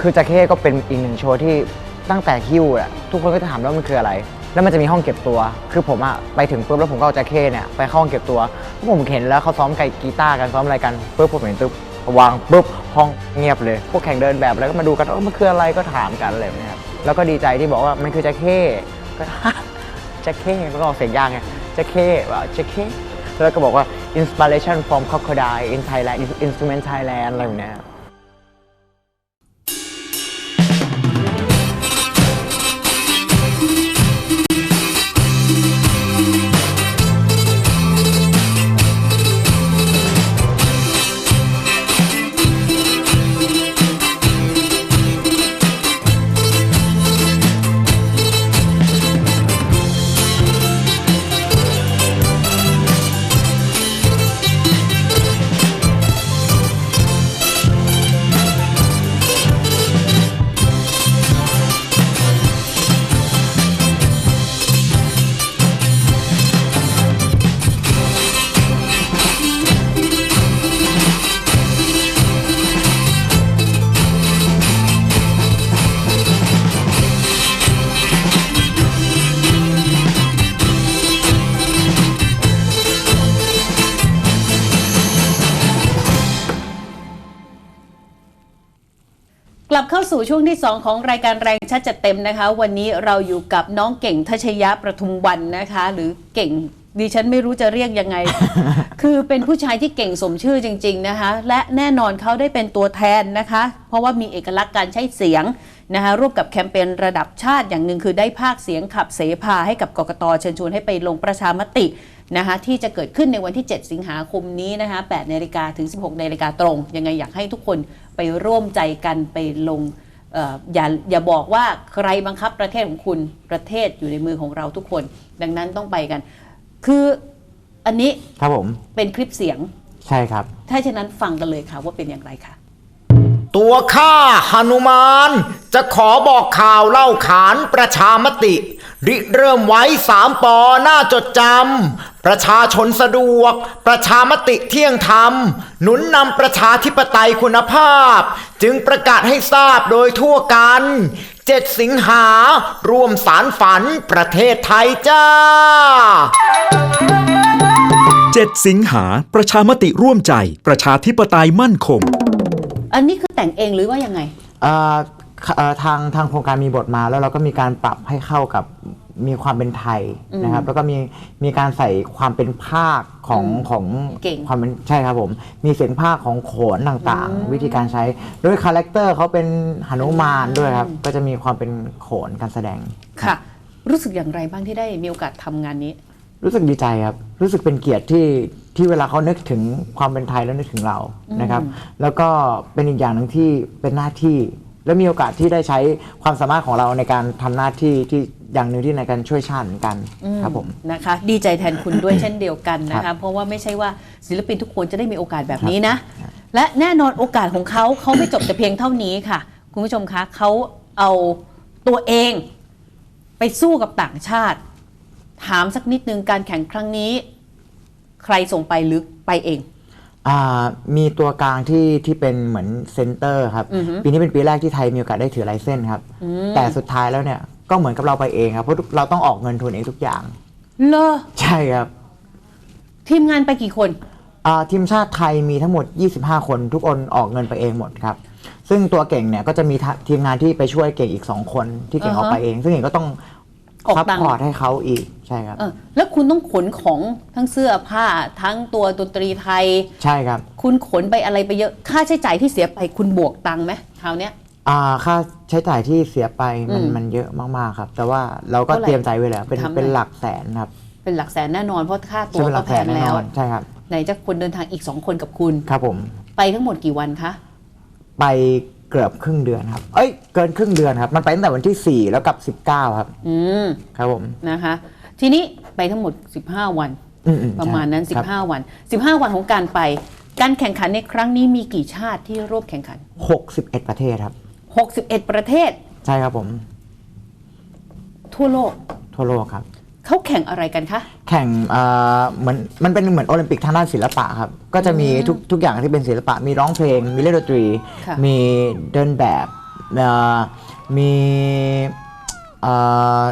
คือจาเข้ก็เป็นอีกหนึ่งโชว์ที่ตั้งแต่ฮิ้วอะทุกคนก็จะถามว่ามันคืออะไร แล้วมันจะมีห้องเก็บตัว คือผมอะไปถึงปุ๊บแล้วผมก็เอาจาเข้เนี่ยไปห้องเก็บตัวผมเห็นแล้วเขาซ้อมไกกีตาร์กันซ้อมอะไรกันปุ๊บผมเห็นปุ๊บวางปุ๊บห้องเงียบเลย พวกแข่งเดินแบบแล้วก็มาดูกันเออมันคืออะไรก็ถามกันอะไรแบบเนี้ยครับแล้วก็ดีใจที่บอกว่ามันคือจาเข้ก็จาเข้ก็ออกเสียงยากไงจาเข้ว่าจาเข้แล้วก็บอกว่า inspiration from crocodile in Thailand instrument Thailand อะไรแบบเนี้ สู่ช่วงที่ 2 ของรายการแรงชัดจัดเต็มนะคะ วันนี้เราอยู่กับน้องเก่งทัชยะประทุมวันนะคะ หรือเก่งดิฉันไม่รู้จะเรียกยังไง คือเป็นผู้ชายที่เก่งสมชื่อจริง ๆนะคะ และแน่นอนเขาได้เป็นตัวแทนนะคะ เพราะว่ามีเอกลักษณ์การใช้เสียงนะคะร่วมกับแคมเปญระดับชาติอย่างหนึ่งคือได้ภาคเสียงขับเสพาให้กับกกตเชิญชวนให้ไปลงประชามตินะคะที่จะเกิดขึ้นในวันที่ 7 สิงหาคมนี้นะคะ8นาฬิกาถึง 16นาฬิกาตรง ยังไงอยากให้ทุกคนไปร่วมใจกันไปลงเอ่ออย่าอย่าบอกว่าใครบังคับประเทศของคุณประเทศอยู่ในมือของเราทุกคน ดังนั้นต้องไปกัน คืออันนี้ครับผมเป็นคลิปเสียงใช่ครับ ถ้าฉะนั้นฟังกันเลยค่ะว่าเป็นอย่างไรค่ะ ตัวข้าหนุมาน จะขอบอกข่าวเล่าขานประชามติ ริเริ่มไว้สามปอหน้าจดจำ ประชาชนสะดวก ประชามติเที่ยงธรรม หนุนนำประชาธิปไตยคุณภาพ จึงประกาศให้ทราบโดยทั่วกันเจ็ดสิงหาร่วมสารฝันประเทศไทยจ้า7สิงหาประชามติร่วมใจ ประชาธิปไตยมั่นคง อันนี้คือแต่งเองหรือว่ายังไง เอ่อเอ่อทางทางโครงการมีบทมาแล้วเราก็มีการปรับให้เข้ากับ มีความเป็นไทยนะครับ แล้วก็มีมีการใส่ความเป็นภาคของของเก่ง ความเป็นใช่ครับผม มีเสียงภาคของโขนต่างๆ วิธีการใช้ด้วยคาแรคเตอร์เขาเป็นหนุมานด้วยครับ ก็จะมีความเป็นโขนการแสดง ค่ะ รู้สึกอย่างไรบ้างที่ได้มีโอกาสทำงานนี้ รู้สึกดีใจครับ รู้สึกเป็นเกียรติที่ที่เวลาเขานึกถึงความเป็นไทยแล้วนึกถึงเรานะครับ แล้วก็เป็นอีกอย่างหนึ่งที่เป็นหน้าที่ และมีโอกาสที่ได้ใช้ความสามารถของเราในการทำหน้าที่ที่ อย่างหนึ่งที่ในการช่วยชาติเหมือนกันครับผมนะคะดีใจแทนคุณด้วยเช่นเดียวกันนะครัคะบเพราะว่าไม่ใช่ว่าศิลปินทุกคนจะได้มีโอกาสแบบนี้นะ และแน่นอนโอกาสของเขาเขาไม่จบแต่เพียงเท่านี้ค่ะ คุณผู้ชมคะเขาเอาตัวเองไปสู้กับต่างชาติ ถามสักนิดนึงการแข่งครั้งนี้ ใครส่งไปหรือไปเองอ่ามีตัวกลางที่ที่เป็นเหมือนเซนเตอร์ครับ ปีนี้เป็นปีแรกที่ไทยมีโอกาสได้ถือไลเซนส์ครับ แต่สุดท้ายแล้วเนี่ย ก็เหมือนกับเราไปเองครับเพราะเราต้องออกเงินทุนเองทุกอย่าง เลอใช่ครับทีมงานไปกี่คน อ่าทีมชาติไทยมีทั้งหมด 25 คนทุกคนออกเงินไปเองหมดครับ ซึ่งตัวเก่งเนี่ยก็จะมีทะทีมงานที่ไปช่วยเก่งอีก 2 คนที่เก่งอ่าอฮะอกไปเอง ซึ่งเก่งก็ต้องออกซัพตังค์ พอร์ตให้เขาอีกใช่ครับ เออแล้วคุณต้องขนของทั้งเสื้อผ้าทั้งตัวดนตรีไทย ใช่ครับ คุณขนไปอะไรไปเยอะ ค่าใช้จ่ายที่เสียไปคุณบวกตังค์ไหมคราวเนี้ย อ่าค่าใช้จ่ายที่เสียไปมันอืมมันเยอะมากๆครับ แต่ว่าเราก็เท่าไหร่เตรียมใจไว้แล้วเป็นทำ เป็นเลยหลักแสนครับเป็นหลักแสนแน่นอนเพราะค่าตั๋ใช่วเป็นหก็ลักแพแสนงแน่แล้นว อนใช่ครับ ไหนจะคนเดินทางอีก2คนกับคุณ ครับผมไปทั้งหมดกี่วันคะไปเกือบครึ่งเดือนครับ เอ้ยเกินครึ่งเดือนครับ มันไปตั้งแต่วันที่ 4 แล้วกลับ 19 ครับ อืมครับผมนะคะ ทีนี้ไปทั้งหมด 15 วัน อืมๆประมาณนั้นใช่ครับ15 วัน 15 วันของการไป การแข่งขันในครั้งนี้มีกี่ชาติที่ร่วมแข่งขัน 61 ประเทศครับ 61 ประเทศใช่ครับผม ทั่วโลกทั่วโลกครับ เขาแข่งอะไรกันคะ แข่งเอ่อเหมือนมันเป็นเหมือนโอลิมปิกทางด้านศิลปะครับ ก็จะมีทุกทุกอย่างที่เป็นศิลปะ มีร้องเพลง มีเล่นดนตรี ค่ะ มีเดินแบบเอ่อมีเอ่อ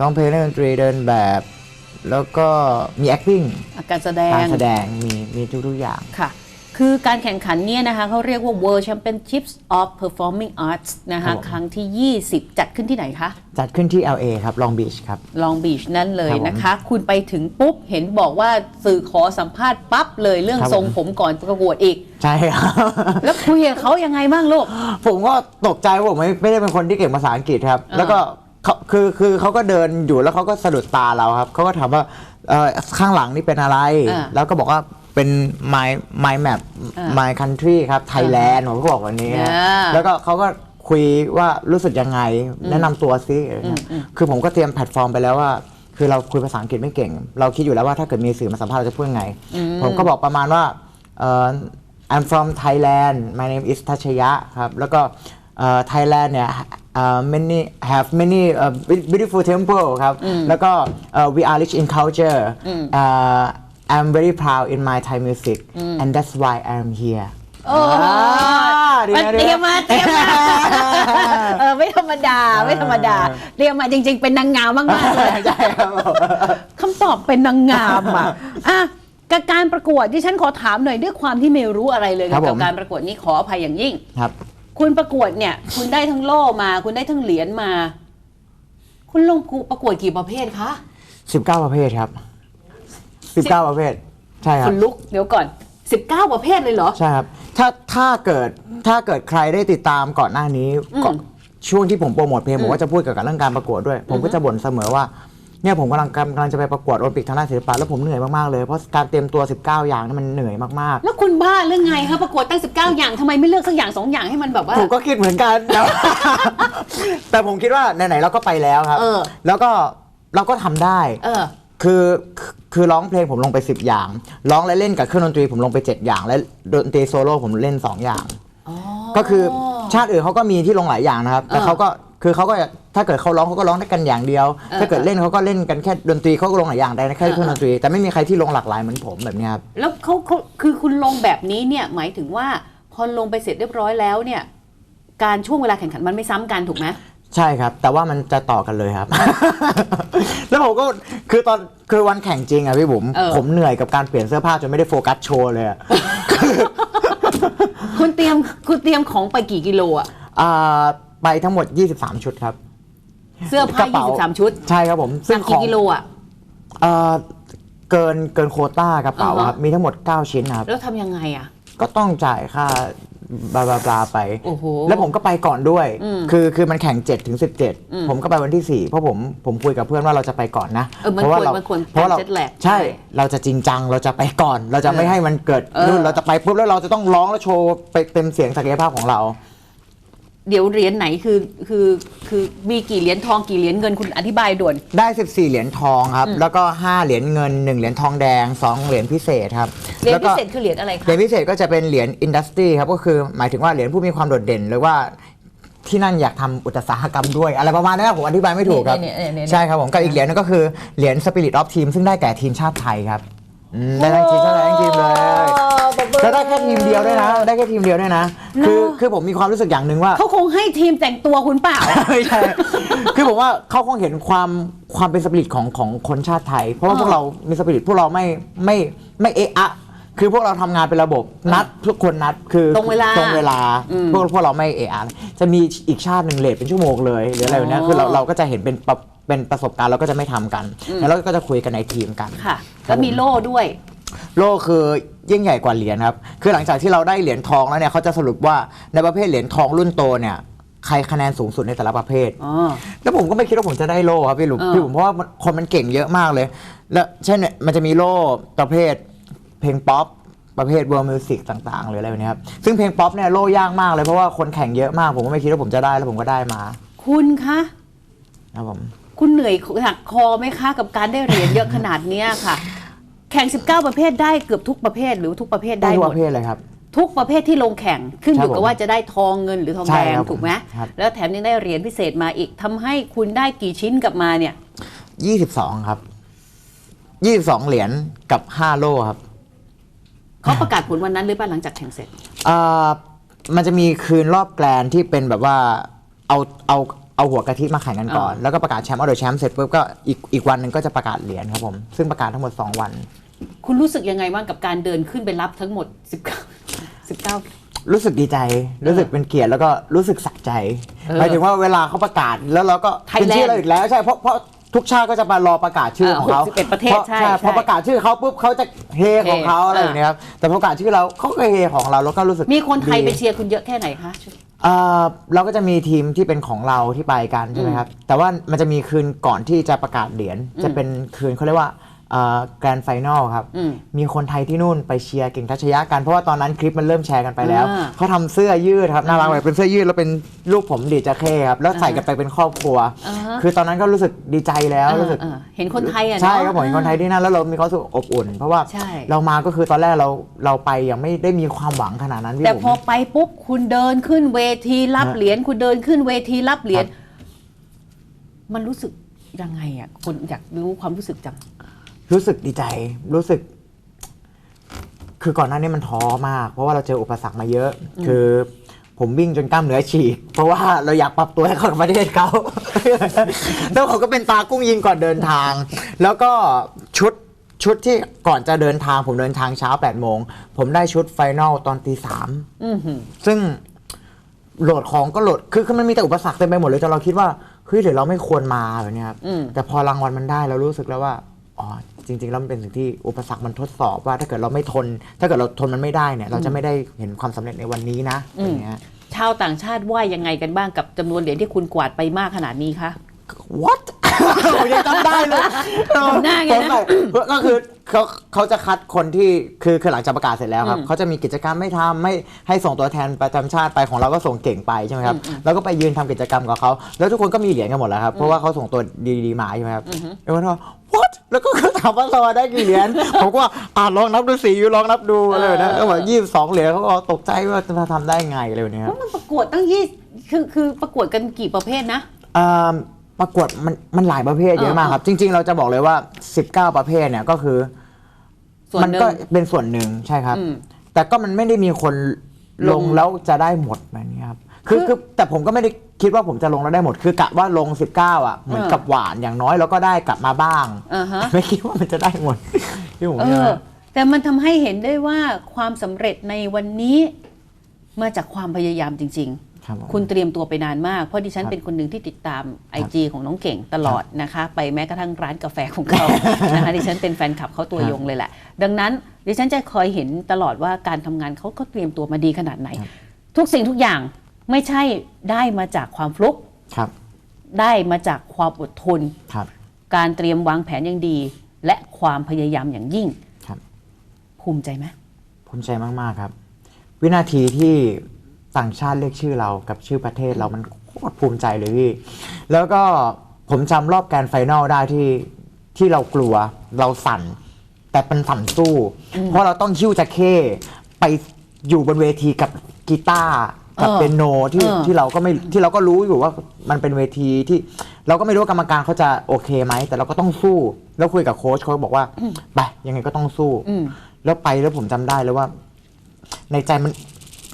ร้องเพลงเล่นดนตรีเดินแบบ แล้วก็มี acting การแสดงการแสดงมีมีทุกๆอย่าง ค่ะ คือการแข่งขันเนี่ยนะคะเขาเรียกว่า World Championships of Performing Arts นะครัคะบผม ครั้งที่ 20 จัดขึ้นที่ไหนคะ จัดขึ้นที่ LA ครับ Long Beach ครับ ลองบีชนั่นเลยครับผมนะคะ คุณไปถึงปุ๊บ เห็นบอกว่าสื่อขอสัมภาษณ์ปั๊บเลยเรื่องครับทรงผมผมก่อนประกวดอีก ใช่ครับ แล้วคุยกับเขายังไงบ้างลูก ผมก็ตกใจว่าผมไม่ไม่ได้เป็นคนที่เก่งภาษาอังกฤษครับ อ่า แล้วก็เขาคือคือเขาก็เดินอยู่แล้วเขาก็สะดุดตาเราครับเขาก็ถามว่าเอ่อข้างหลังนี่เป็นอะไร อ่า แล้วก็บอกว่า เป็น my my map อ่า my country ครับ Thailand ผมก็บอกวันนี้ครับอ่าแล้วก็เขาก็คุยว่ารู้สึกยังไง แนะนำตัวซิอะไรเงี้ยคือผมก็เตรียมแพลตฟอร์มไปแล้วว่า คือเราคุยภาษาอังกฤษไม่เก่ง เราคิดอยู่แล้วว่าถ้าเกิดมีสื่อมาสัมภาษณ์เราจะพูดยังไง ผมก็บอกประมาณว่าเอ่อ I'm from Thailand my name is ทัชยะครับ แล้วก็เอ่อ Thailand เนี่ยเอ่อ many have many เอ่อ beautiful temple ครับ แล้วก็เอ่อ we are rich in culture เอ่อ I'm very proud in my Thai music and that's why I'm here โอ้อ่าดีมันนะดีนะเตรียมมาเตรียมมาเออไม่ธรรมดาไม่ธรรมดาเตรียมมาจริง ๆ เป็นนางงามมากๆเลยใช่ครับผมคำตอบเป็นนางงามอะอะกับการประกวดที่ฉันขอถามหน่อยด้วยความที่ไม่รู้อะไรเลยครับเกี่ยวผกับมการประกวดนี้ขออภัยอย่างยิ่งครับ คุณประกวดเนี่ย คุณได้ทั้งโล่มา คุณได้ทั้งเหรียญมา คุณลงประกวดกี่ประเภทคะ19 ประเภทครับ 19 ประเภท ใช่ครัคุบณลุกเดี๋ยวก่อน 19 ประเภทเลยเหรอ ใช่ครับ ถ้าถ้าเกิดถ้าเกิดใครได้ติดตามก่อนหน้านี้ก่อนช่วงที่ผมโปรโมทเพลงผมก็จะพูดเกี่ยวกับเรื่องการประกวดด้วย ผมก็จะบ่นเสมอว่าเนี่ยผมกำลังกำลังจะไปประกวดโอลิมปิกทางด้านศิลปะแล้วผมเหนื่อยมาก ๆ เลยเพราะการเตรียมตัว 19 อย่างนี่มันเหนื่อยมาก แล้วคุณบ้าเรื่องไงคะประกวดตั้ง 19 อย่างทำไมไม่เลือกสักอย่างสองอย่างให้มันแบบว่า ๆ ผมก็คิดเหมือนกันแต่ว่า แต่ผมคิดว่าไหน ๆ เราก็ไปแล้วครับ เออ แล้วก็เราก็ทำได้ เออ คือคือคือร้องเพลงผมลงไป 10 อย่าง ร้องและเล่นกับเครื่องดนตรีผมลงไป 7 อย่าง และดนตรีโซโล่ผมเล่น 2 อย่าง ก็คือชาติอื่นเขาก็มีที่ลงหลายอย่างนะครับ แต่เออเขาก็คือเขาก็ถ้าเกิดเขาร้องเขาก็ร้องได้กันอย่างเดียวเออถ้าเกิดเล่นเขาก็เล่นกันแค่ดนตรีเขาก็ลงหลายอย่างได้นะแค่เออเครื่องดนตรี แต่ไม่มีใครที่ลงหลากหลายเหมือนผมแบบเนี้ยครับแล้วเขาเขาคือคุณลงแบบนี้เนี่ยหมายถึงว่าพอลงไปเสร็จเรียบร้อยแล้วเนี่ยการช่วงเวลาแข่งขันมันไม่ซ้ำกันถูกไหม ใช่ครับ แต่ว่ามันจะต่อกันเลยครับ แล้วผมก็คือตอนคือวันแข่งจริงอะพี่บุ๋มเออ ผมเหนื่อยกับการเปลี่ยนเสื้อผ้าจนไม่ได้โฟกัสโชว์เลยอะ คุณเตรียมคุณเตรียมของไปกี่กิโลอะอ่าไปทั้งหมด 23 ชุดครับ เสื้อกผ้าระเป๋า 23 ชุดใช่ครับผมหนักขกี่องกิโลอะ เอ่อเกินเกินโควต้ากระเป๋าอ่าฮะ ครับมีทั้งหมด 9 ชิ้นครับ แล้วทำยังไงอะก็ต้องจ่ายค่า บลาบลาบลาไป โอ้โห แล้วผมก็ไปก่อนด้วย อืมคือคือมันแข่ง7ถึงอืม17ผมก็ไปวันที่ 4 เพราะผมผมคุยกับเพื่อนว่าเราจะไปก่อนนะเออมันเพราะว่าควรเรามันควรเพราะว่าเรา jet lag ใช่ ใช่เราจะจริงจังเราจะไปก่อน เราจะไม่ให้มันเกิดเออ นู่นเราจะไปปุ๊บแล้วเราจะต้องร้องแล้วโชว์ไปเต็มเสียงศักยภาพของเรา เดี๋ยวเหรียญไหนคือคือคือมีกี่เหรียญทองกี่เหรียญเงินคุณอธิบายด่วน ได้ 14 เหรียญทองครับ แล้วก็ 5 เหรียญเงิน 1 เหรียญทองแดง 2 เหรียญพิเศษครับเหรียญแล้วพิก็เศษคือเหรียญอะไรเหคะรียญพิเศษก็จะเป็นเหรียญอินดัสทรีครับ ก็คือหมายถึงว่าเหรียญผู้มีความโดดเด่น หรือว่าที่นั่นอยากทำอุตสาหกรรมด้วย อะไรประมาณนี้ครับผมอธิบายไม่ถูกครับเนี่ยเนี่ยเนี่ยเนี่ยใช่ครับผมกับอีกเหรียญนึงก็คือเหรียญสปิริตออฟทีมซึ่งได้แก่ทีมชาติไทยครับอืมได้ทั้งทีมชาติไทยทั้งทีมเลย แล้วได้แค่ทีมเดียวด้วยนะ ได้แค่ทีมเดียวด้วยนะ คือคือผมมีความรู้สึกอย่างหนึ่งว่า เขาคงให้ทีมแต่งตัวคุณเปล่า ไม่ใช่ คือผมว่าเขาคงเห็นความความเป็นสปิริตของของคนชาติไทย เพราะว่าอ๋อพวกเรามีสปิริตพวกเราไม่ไม่ไม่เอะอะคือพวกเราทำงานเป็นระบบนัดทุกคนนัดคือตรงเวลาตรงเวลาอืมพวกพวกเราไม่เอะอะจะมีอีกชาติหนึ่งเลทเป็นชั่วโมงเลยหรืออะไรแบบเนี้ยอ๋อคือเราเราก็จะเห็นเป็นประเป็นประสบการณ์เราก็จะไม่ทำกัน แล้วเราก็จะคุยกันในทีมกันค่ะแล้วมีโล่ด้วย โลกคือยิ่งใหญ่กว่าเหรียญครับ คือหลังจากที่เราได้เหรียญทองแล้วเนี่ยเขาจะสรุปว่าในประเภทเหรียญทองรุ่นโตเนี่ยใครคะแนนสูงสุดในแต่ละประเภท อ๋อ แล้วผมก็ไม่คิดว่าผมจะได้โล่ครับพี่หลุมเออพี่ผมเพราะว่ามันคนมันเก่งเยอะมากเลย แล้วเช่นเนี่ยมันจะมีโล่ประเภทเพลงป๊อปประเภท world music ต่างๆ หรืออะไรแบบนี้ครับ ซึ่งเพลงป๊อปเนี่ยโล่ยากมากเลยเพราะว่าคนแข่งเยอะมาก ผมก็ไม่คิดว่าผมจะได้แล้วผมก็ได้มาคุณคะ ครับผม คุณเหนื่อยหนักคอไหมคะ กับการได้เหรียญเยอะขนาดเนี้ยค่ะ แข่ง 19 ประเภทได้เกือบทุกประเภทหรือทุกประเภทได้ได้ทุหกมปด ระเภทเลยครับ ทุกประเภทที่ลงแข่งขึ้นอยู่ครับกับผมว่าจะได้ทองเงินหรือทองใช่แดงครับถูกไหมครับ แล้วแถมยังได้เหรียญพิเศษมาอีกทำให้คุณได้กี่ชิ้นกลับมาเนี่ย22ครับ22เหรียญกับ5โล่ครับเขาประกาศผลวันนั้นหรือเปล่าหลังจากแข่งเสร็จ อ่ามันจะมีคืนรอบแกรนด์ที่เป็นแบบว่าเอาเอาเอาหัวกะทิมาแข่งกันก่อนอ่าแล้วก็ประกาศแชมป์เอาเดอะแชมป์เสร็จปุ๊บก็อีกอีกวันหนึ่งก็จะประกาศเหรียญครับผม ซึ่งประกาศทั้งหมด 2 วัน คุณรู้สึกยังไงบ้างกับการเดินขึ้นไปรับทั้งหมด 19 19 รู้สึกดีใจ รู้สึกเป็นเกียรติแล้วก็รู้สึกสะใจเออหมายถึงว่าเวลาเขาประกาศแล้วเราก็ Thailand เป็นชื่อเราอีกแล้วใช่เพราะเพราะทุกชาติก็จะมารอประกาศชื่อเออของเขา61ประเทศพาใช่พอใช่ประกาศชื่อเขาปุ๊บเขาจะเฮของเขาเฮ อะไรอย่างเงี้ยครับแต่พอประกาศชื่อเราเขาก็เฮของเราแล้วก็รู้สึกมีคนไทยดีไปเชียร์คุณเยอะแค่ไหนคะ เอ่อเราก็จะมีทีมที่เป็นของเราที่ไปกันใช่ไหมครับ แต่ว่ามันจะมีคืนก่อนที่จะประกาศเหรียญจะเป็นคืนเขาเรียกว่า แกรนด์ไฟนอลครับ อืม มีคนไทยที่นู่นไปเชียร์เก่งทัชยะกัน เพราะว่าตอนนั้นคลิปมันเริ่มแชร์กันไปแล้ว อ่าเขาทำเสื้อยืดครับน่ารักเลยเป็นเสื้อยืดแล้วเป็นรูปผมดีดจาเข้ครับแล้วใส่กันไปเป็นครอบครัว อ่าฮะ คือตอนนั้นก็รู้สึกดีใจแล้วรู้สึก เออเออเห็นคนไทยอะเนอะ ใช่ครับผมเห็นคนไทยที่นั่นแล้วเรามีความรู้สึกอบอุ่น เพราะว่าใช่ เรามาก็คือตอนแรกเราเราไปยังไม่ได้มีความหวังขนาดนั้นพี่แต่ผมพอไปปุ๊บคุณเดินขึ้นเวทีรับฮะเหรียญคุณเดินขึ้นเวทีรับเหรียญครับ มันรู้สึกยังไงอะคนอยากรู้ความรู้สึกจัง รู้สึกดีใจรู้สึก คือก่อนหน้านี้มันท้อมาก เพราะว่าเราเจออุปสรรคมาเยอะ คือผมวิ่งจนกล้ามเนื้อฉีก เพราะว่าเราอยากปรับตัวให้เข้ากับประเทศเขา แล้วเขาก็เป็นตากุ้งยิงก่อนเดินทาง แล้วก็ชุดชุดที่ก่อนจะเดินทางผมเดินทางเช้า8โมง ผมได้ชุดไฟนอลตอนตีสามอือหือซึ่งโหลดของก็โหลด คือคือมันมีแต่อุปสรรคเต็มไปหมดเลยจนเราคิดว่า เฮ้ยหรือเราไม่ควรมาแบบเนี้ยครับอืมแต่พอรางวัลมันได้เรารู้สึกแล้วว่า อ๋อจริงๆแล้วมันเป็นสิ่งที่อุปสรรคมันทดสอบว่าถ้าเกิดเราไม่ทน ถ้าเกิดเราทนมันไม่ได้เนี่ย เราจะไม่ได้เห็นความสำเร็จในวันนี้นะอย่างเงี้ย ชาวต่างชาติว่ายังไงกันบ้างกับจำนวนเหรียญที่คุณกวาดไปมากขนาดนี้คะ what ผมยังจำได้เลยจำได้ไงนะ ผมแบบก็คือเขาเขาจะคัดคนที่คือคือหลังจากประกาศเสร็จแล้วครับอืมเขาจะมีกิจกรรมไม่ทำไม่ให้ส่งตัวแทนประจำชาติไปของเราก็ส่งเก่งไปใช่ไหมครับอืมอืมแล้วก็ไปยืนทำกิจกรรมกับเขาแล้วทุกคนก็มีเหรียญกันหมดแล้วครับเพราะว่าเขาส่งตัวดีๆมาใช่ไหมครับแล้วก็ว่า what แล้วก็ถามว่าเราได้กี่เหรียญ ผมก็ว่าอ่าลองนับดูสิยูลองนับดูอะไรแบบนี้ก็บอกยี่สิบสองเหรียญเขาก็ตกใจว่าจะทำได้ไงอะไรแบบนี้คเพรับราะมันประกวดตั้งยี่คือคือประกวดกันกี่ประเภทนะ อ่า ประกวดมันมันหลายประเภทเยอะมากครับ จริง ๆ เราจะบอกเลยว่า 19 ประเภทเนี่ยก็คือ ส่วนมันหนึ่ก็งเป็นส่วนหนึ่งใช่ครับ อืม แต่ก็มันไม่ได้มีคนลลงง แล้วจะได้หมดแบบนี้ครับคือคือคือแต่ผมก็ไม่ได้คิดว่าผมจะลงแล้วได้หมดคือกะว่าลง 19 อะ เหมือนเออกับหวานอย่างน้อยเราก็ได้กลับมาบ้าง อ่าฮะ ไม่คิดว่ามันจะได้หมดที่ผมเอเนี่ยอ นะแต่มันทำให้เห็นได้ว่าความสำเร็จในวันนี้มาจากความพยายามจริง ครับผมๆคุณเตรียมตัวไปนานมาก เพราะดิฉันครับเป็นคนหนึ่งที่ติดตามไอจของน้องเก่งตลอดนะคะ ไปแม้กระทั่งร้านกาแฟของเขานะคะดิฉันเป็นแฟนคลับเขาตัวยงเลยแหละ ดังนั้นดิฉันจะคอยเห็นตลอดว่าการทำงานเขาก็เตรียมตัวมาดีขนาดไหน ทุกสิ่งทุกอย่างไม่ใช่ได้มาจากความฟลุกครับ ได้มาจากความอดทนครับ การเตรียมวางแผนอย่างดี และความพยายามอย่างยิ่งครับ ภูมิใจไหมภูมิใจมาก ๆ ครับ วินาทีที่ ต่างชาติเรียกชื่อเรากับชื่อประเทศเรามันโคตรภูมิใจเลยพี่ แล้วก็ผมจำรอบแกรนด์ไฟนอลได้ที่ที่เรากลัวเราสั่น แต่เป็นสั่นสู้ เพราะเราต้องคิ้วจะเข้ไปอยู่บนเวทีกับกีตาร์กับเออเปียโนที่เออที่เราก็ไม่ที่เราก็รู้อยู่ว่ามันเป็นเวทีที่เราก็ไม่รู้ว่ากรรมการเขาจะโอเคไหม แต่เราก็ต้องสู้ แล้วคุยกับโค้ชโค้ชบอกว่าไปยังไงก็ต้องสู้อืมแล้วไปแล้วผมจำได้เลยว่า ในใจมัน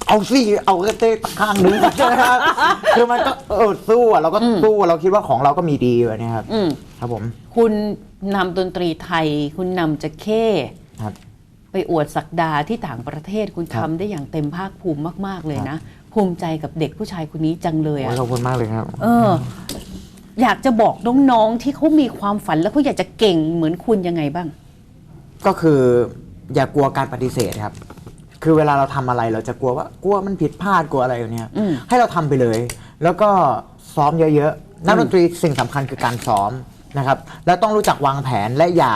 เอาสิเอากระเต้ข้างนึงใช่ไหมครับคือมันก็เออสู้อะเราก็สู้อะเราคิดว่าของเราก็มีดีแบบนี้ครับอืมครับผมคุณนำดนตรีไทย คุณนำจะเข้ครับ ไปอวดศักดาที่ต่างประเทศคุณครัทำบได้อย่างเต็มภาคภูมิมาก ๆ เลยครับนะ ภูมิใจกับเด็กผู้ชายคนนี้จังเลยโอ้อะยขอบคุณมากเลยครับ เออ อยากจะบอกน้อง ๆ ที่เขามีความฝันแล้วเขาอยากจะเก่งเหมือนคุณยังไงบ้าง ก็คืออย่ากลัวการปฏิเสธครับ คือเวลาเราทำอะไรเราจะกลัวว่ากลัวมันผิดพลาดกลัวอะไรอย่างเนี้ยอืมให้เราทำไปเลย แล้วก็ซ้อมเยอะๆนักดนตรีสิ่งสำคัญคือการซ้อมนะครับ แล้วต้องรู้จักวางแผนและอย่า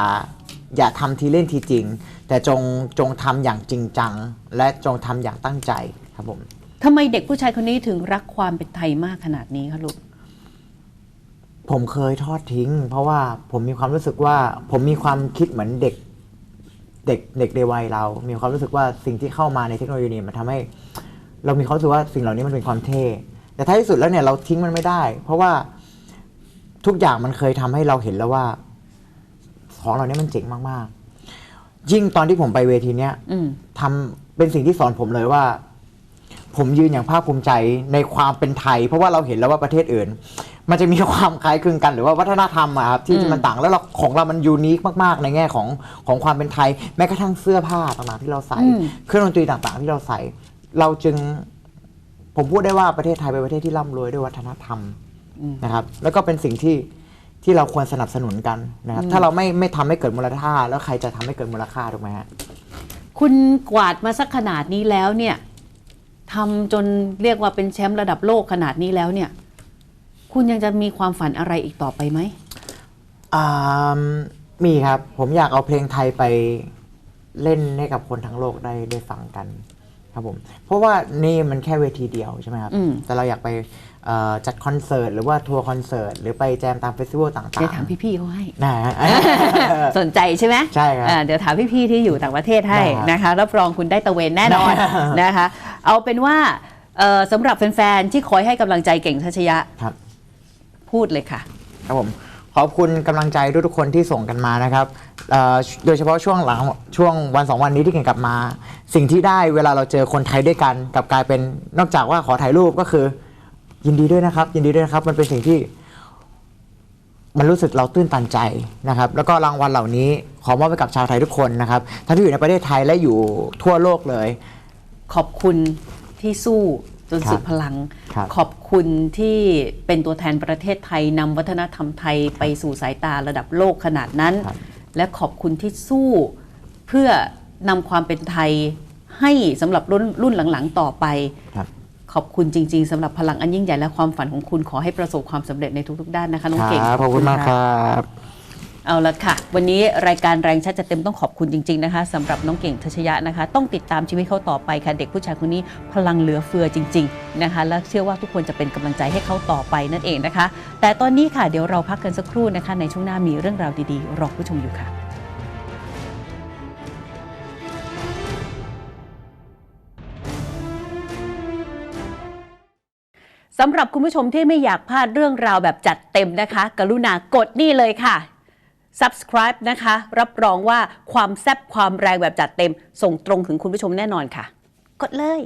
อย่าทำทีเล่นทีจริง แต่จงจงทำอย่างจริงจัง และจงทำอย่างตั้งใจครับผมทำไมเด็กผู้ชายคนนี้ถึงรักความเป็นไทยมากขนาดนี้คะลูกผมเคยทอดทิ้ง เพราะว่าผมมีความรู้สึกว่าผมมีความคิดเหมือนเด็ก เด็กเด็กในวัยเรา มีความรู้สึกว่าสิ่งที่เข้ามาในเทคโนโลยีนี้มันทำให้ เรามีความรู้สึกว่าสิ่งเหล่านี้มันเป็นความเท่แต่ท้ายที่สุดแล้วเนี่ยเราทิ้งมันไม่ได้ เพราะว่าทุกอย่างมันเคยทำให้เราเห็นแล้วว่า ของเหล่านี้มันเจ๋งมากๆ ยิ่งตอนที่ผมไปเวทีเนี้ยอืมทำเป็นสิ่งที่สอนผมเลยว่า ผมยืนอย่างภาคภูมิใจในความเป็นไทย เพราะว่าเราเห็นแล้วว่าประเทศอื่น มันจะมีความคล้ายคลึงกันหรือว่าวัฒนธรรมอะครับที่มันต่างแล้วเราของเรามันยูนิคมากๆ ในแง่ของของความเป็นไทย แม้กระทั่งเสื้อผ้าต่างๆที่เราใส่อืมเครื่องดนตรีต่างๆ ที่เราใส่ เราจึง ผมพูดได้ว่าประเทศไทยเป็นประเทศที่ร่ำรวยด้วยวัฒนธรรมนะครับ แล้วก็เป็นสิ่งที่ที่เราควรสนับสนุนกันนะครับถ้าเราไม่ไม่ทำให้เกิดมูลค่า แล้วใครจะทำให้เกิดมูลค่าถูกไหมฮะคุณกวาดมาสักขนาดนี้แล้วเนี่ย ทำจนเรียกว่าเป็นแชมป์ระดับโลกขนาดนี้แล้วเนี่ย คุณยังจะมีความฝันอะไรอีกต่อไปไหมอ่ามีครับ ผมอยากเอาเพลงไทยไปเล่นให้กับคนทั้งโลกได้ได้ฟังกันครับผมเพราะว่านี่มันแค่เวทีเดียวใช่ไหมครับอืมแต่เราอยากไปเอ่อจัดคอนเสิร์ตหรือว่าทัวร์คอนเสิร์ตหรือไปแจมตามเฟสติวัลต่างๆเดี๋ยวถามพี่ๆเขาให้นะฮะสนใจใช่ไหมใช่ครับอ่าเดี๋ยวถามพี่ๆที่อยู่ต่างประเทศให้ได้ครับนะคะรับรองคุณได้ตะเวนแน่นอนได้นะคะ เอาเป็นว่าเอ่อสำหรับแฟนๆที่คอยให้กำลังใจเก่งทัชยะครับพูดเลยค่ะ ครับผมขอบคุณกำลังใจทุกๆคนที่ส่งกันมานะครับเอ่อโดยเฉพาะช่วงหลังช่วงวันสองวันนี้ที่เก่งกลับมา สิ่งที่ได้เวลาเราเจอคนไทยด้วยกันกลับกลายเป็นนอกจากว่าขอถ่ายรูปก็คือ ยินดีด้วยนะครับ ยินดีด้วยนะครับ มันเป็นสิ่งที่ มันรู้สึกเราตื้นตันใจนะครับ แล้วก็รางวัลเหล่านี้ขอมอบให้กับชาวไทยทุกคนนะครับทั้งที่อยู่ในประเทศไทยและอยู่ทั่วโลกเลย ขอบคุณที่สู้จนครับสุดพลังครับขอบคุณที่เป็นตัวแทนประเทศไทยนำวัฒนธรรมไทยไปสู่สายตาระดับโลกขนาดนั้นครับและขอบคุณที่สู้เพื่อนำความเป็นไทยให้สำหรับรุ่นรุ่นหลังๆ ต่อไปครับขอบคุณจริง ๆสำหรับพลังอันยิ่งใหญ่และความฝันของคุณขอให้ประสบความสำเร็จในทุกๆ ด้านนะคะน้องเก่งครับขอบคุณมากครับ เอาละค่ะ วันนี้รายการแรงชัดจะเต็มต้องขอบคุณจริง ๆ นะคะสำหรับน้องเก่งทัชยะนะคะ ต้องติดตามชีวิตเขาต่อไปค่ะ เด็กผู้ชายคนนี้พลังเหลือเฟือจริง ๆ นะคะ และเชื่อว่าทุกคนจะเป็นกำลังใจให้เขาต่อไปนั่นเองนะคะ แต่ตอนนี้ค่ะเดี๋ยวเราพักกันสักครู่นะคะ ในช่วงหน้ามีเรื่องราวดีๆรอผู้ชมอยู่ค่ะสำหรับคุณผู้ชมที่ไม่อยากพลาดเรื่องราวแบบจัดเต็มนะคะ กรุณากดนี่เลยค่ะ subscribe นะคะ รับรองว่าความแซ่บความแรงแบบจัดเต็ม ส่งตรงถึงคุณผู้ชมแน่นอนค่ะ กดเลย